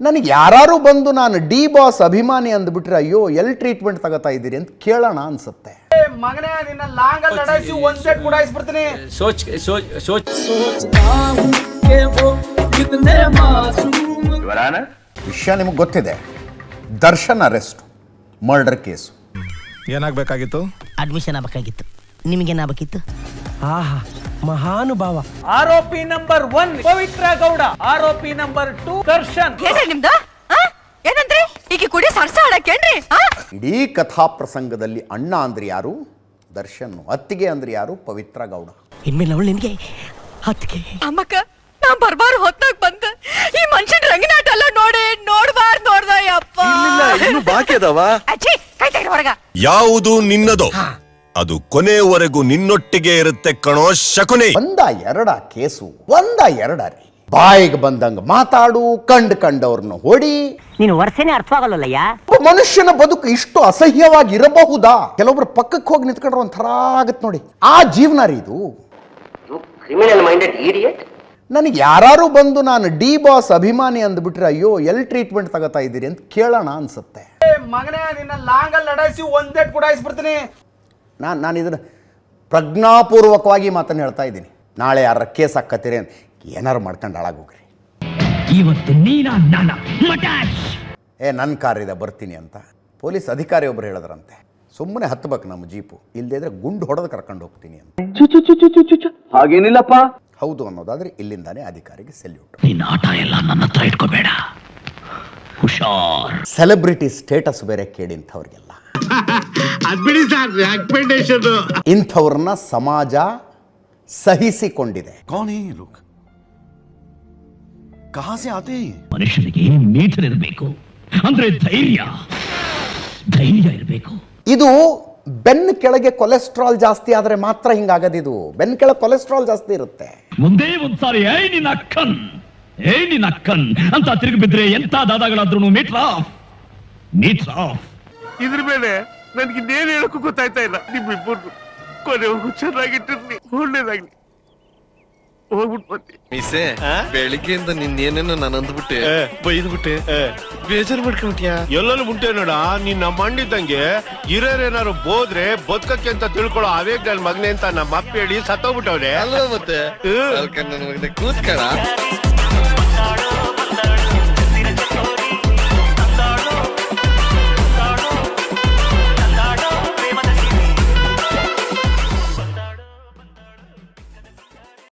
ನನಗೆ ಯಾರು ಬಂದು ನಾನು ಡಿ ಬಾಸ್ ಅಭಿಮಾನಿ ಅಂದ್ಬಿಟ್ರೆ ಅಯ್ಯೋ ಎಲ್ಲಿ ಟ್ರೀಟ್ಮೆಂಟ್ ತಗೋತಾ ಇದ್ದೀರಿ ಅಂತ ಕೇಳೋಣ ಅನ್ಸುತ್ತೆ ಮಗನೇ ನಿನ್ನ ಲಾಂಗಲ್ಲಿ ಲಡಾಯಿಸಿ ಒಂದ್ ಸೆಟ್ ಗುಡಾಯಿಸ್ಬಿಡ್ತೀನಿ सोच सोच सोच ವಿಷಯ ನಿಮಗೆ ಗೊತ್ತಿದೆ Darshan arrest murder case ಏನಾಗ್ಬೇಕಾಗಿತ್ತು admission ಆಗಬೇಕಾಗಿತ್ತು ನಿಮಗೇನಾಗಬೇಕಿತ್ತು ಆಹಾ ಮಹಾನುಭಾವ. ಆರೋಪಿ ನಂಬರ್ ಒನ್ ಪವಿತ್ರ ಗೌಡ ಆರೋಪಿ ನಂಬರ್ ಟೂ ದರ್ಶನ್. ಏನ್ರಿ ನಿಮ್ದು? ಆ? ಏನಂದ್ರಿ? ಈಗ ಕುಡಿ ಸರ್ಸ ಆಡಕ್ಕೇನ್ರಿ ಆ? ಇಡೀ ಕಥಾ ಪ್ರಸಂಗದಲ್ಲಿ ಅಣ್ಣ ಅಂದ್ರೆ ಯಾರು? ದರ್ಶನ್ ಅತ್ತಿಗೆ ಅಂದ್ರೆ ಯಾರು? ಪವಿತ್ರ ಗೌಡ. ಇನ್ಮೇಲೆ ಅವಳು ನಿನಗೆ ಹತ್ತಿಗೆ ಅಮ್ಮಕ್ಕ ನಾ ಬರ್ಬಾರ್ ಹೊತ್ತಾಗ ಬಂದ. ಈ ಮನುಷ್ಯನ್ ರಂಗನಾಟ ಎಲ್ಲ ನೋಡಿ ನೋಡ್ಬಾರ್ ನೋಡ್ದ ಯಪ್ಪ ಇನ್ನು ಬಾಕಿ ಅದಾವ. ಅಜ್ಜಿ ಕೈ ತೆಗ್ರಿ ಹೊರಗ. ಯಾವುದು ನಿನ್ನದೋ? ಅದು ಕೊನೆಯವರೆಗೂ ನಿನ್ನೊಟ್ಟಿಗೆ ಇರುತ್ತೆ ಕಣೋ ಶಕುನಿ. ಒಂದ ಎರಡ ಕೇಸು ಒಂದ ಎರಡ ರೀ ಬಾಯಿಗೆ ಬಂದಂಗ ಮಾತಾಡು ಕಂಡ್ ಕಂಡವ್ರನ್ನ ಹೊಡಿ. ನೀನು ವರ್ಷನೇ ಅರ್ಥವಾಗಲ್ಲಯ್ಯ ಒಬ್ಬ ಮನುಷ್ಯನ ಬದುಕು ಇಷ್ಟು ಅಸಹ್ಯವಾಗಿ ಇರಬಹುದಾ ಕೆಲವೊಬ್ರು ಪಕ್ಕಕ್ಕೆ ಹೋಗಿ ನಿಂತ್ಕೊಂಡ್ರೆ ಒಂಥರ ಆಗತ್ ನೋಡಿ. ಆ ಜೀವನ ರೀ ಇದು ನನಗೆ ಯಾರು ಬಂದು ನಾನು ಡಿ ಬಾಸ್ ಅಭಿಮಾನಿ ಅಂದ್ಬಿಟ್ರೆ ಅಯ್ಯೋ ಎಲ್ ಟ್ರೀಟ್ಮೆಂಟ್ ತಗೋತಾ ಇದ್ದೀರಿ ಅಂತ ಕೇಳೋಣ ಅನ್ಸುತ್ತೆ. ಮಗನೇ ನಿನ್ನ ಲಾಂಗಲ್ಲಿ ಲಡಾಯಿಸಿ ಒಂದೇಟ್ ಕೂಡ ಗುಡಾಯಿಸ್ಬಿಡ್ತೀನಿ ನಾನು ನಾನು ಇದನ್ನು ಪ್ರಜ್ಞಾಪೂರ್ವಕವಾಗಿ ಮಾತನ್ನು ಹೇಳ್ತಾ ಇದ್ದೀನಿ. ನಾಳೆ ಯಾರ ಕೇಸ್ ಹಾಕತ್ತೀರಿ ಅಂತ. ಏನಾರು ಮಾಡ್ಕೊಂಡು ಹಾಳಾಗೋಗ್ರಿ. ಇವತ್ತು ಏ ನನ್ನ ಕಾರ್ ಇದೆ ಬರ್ತೀನಿ ಅಂತ. ಪೊಲೀಸ್ ಅಧಿಕಾರಿ ಒಬ್ರು ಹೇಳಿದ್ರಂತೆ. ಸುಮ್ಮನೆ ಹತ್ಬೇಕು ನಮ್ಮ ಜೀಪು. ಇಲ್ಲದೇ ಇದ್ರೆ ಗುಂಡು ಹೊಡೆದು ಕರ್ಕೊಂಡು ಹೋಗ್ತೀನಿ ಅಂತ. ಹಾಗೇನಿಲ್ಲಪ್ಪ. ಹೌದು ಅನ್ನೋದಾದ್ರೆ ಇಲ್ಲಿಂದಾನೆ ಅಧಿಕಾರಿಗೆ ಸೆಲ್ಯೂಟ್ ನಿನ್ನ ಆಟ ಎಲ್ಲ ನನ್ನ ಹತ್ರ ಇಟ್ಕೋಬೇಡ. ಹುಷಾರ್. ಸೆಲೆಬ್ರಿಟಿ ಸ್ಟೇಟಸ್ ಬೇರೆ ಕೇಳಿ ಇಂಥವ್ರಿಗೆಲ್ಲ. ಇಂಥವ್ರನ್ನ ಸಮಾಜ ಸಹಿಸಿಕೊಂಡಿದೆ. ಕೌನ್ ಹೇ ಲೋಕ್. ಕಹಾ ಸೆ ಆತೆ. ಹೈ ಮನುಷ್ಯನಿಗೆ ಮೀಟರ್ ಇರಬೇಕು ಅಂದ್ರೆ ಧೈರ್ಯ. ಧೈರ್ಯ ಇರಬೇಕು. ಇದು ಬೆನ್ ಕೆಳಗೆ ಕೊಲೆಸ್ಟ್ರಾಲ್ ಜಾಸ್ತಿ ಆದ್ರೆ ಮಾತ್ರ ಹಿಂಗಾಗದಿದು. ಬೆನ್ ಕೆಳಗೆ ಕೊಲೆಸ್ಟ್ರಾಲ್ ಜಾಸ್ತಿ ಇರುತ್ತೆ. ಮುಂದೆ ಒಂದ್ಸಾರಿ ಏ ನಿನ್ನ ಅಕ್ಕನ್ ಏ ನಿನ್ನ ಅಕ್ಕನ್ ಅಂತ ತಿರುಗಿ ಬಿದ್ರೆ ಎಂತ ದಾದಾಗಳಾದ್ರೂ ಮೀಟ್ರ್ ಆಫ್ ಮೀಟ್ರ್ ಆಫ್ ಇದ್ರ ಮೇಲೆ ನನ್ಗೆ ಇನ್ನೇನು ಹೇಳಕ್ಕೂ ಗೊತ್ತಾಯ್ತಾ ಇಲ್ಲ. ನಿಮ್ಮಿಬ್ಬರು ಕೊನೆವರೆಗೂ ಚೆನ್ನಾಗಿಟ್ಟಿರ್ಲಿ. ಒಳ್ಳೇದಾಗ್ಲಿ. ಹೋಗ್ಬಿಟ್ಟು ಬನ್ನಿ ಮಿಸೆ ಬೆಳಿಗ್ಗೆಯಿಂದ ನಿನ್ನೇನೇನೋ ನಾನು ಅಂದ್ಬಿಟ್ಟೆ. ಬೈದ್ಬಿಟ್ಟೆ. ಬೇಜಾರು ಮಾಡ್ಕೊಂಬಿಟ್ಯಾ ಎಲ್ಲರೂ ಮುಂಟೆ ನೋಡ ನಿನ್ನ ಮಣ್ಣಿದ್ದಂಗೆ ಹಿರಿಯರೇನಾರು ಬೋದ್ರೆ ಬದುಕಕ್ಕೆ ಅಂತ ತಿಳ್ಕೊಳ್ಳೋ ಅವೇಗ್ ನನ್ ಮಗನೆ ಅಂತ ನಮ್ಮ ಅಪ್ಪ ಹೇಳಿ ಸತ್ತೋಗ್ಬಿಟ್ಟವ್ರೆ ಅಲ್ವಾ ಮತ್ತೆ? ನನ್ ಮಗನೇ ಕೂತ್ಕಳ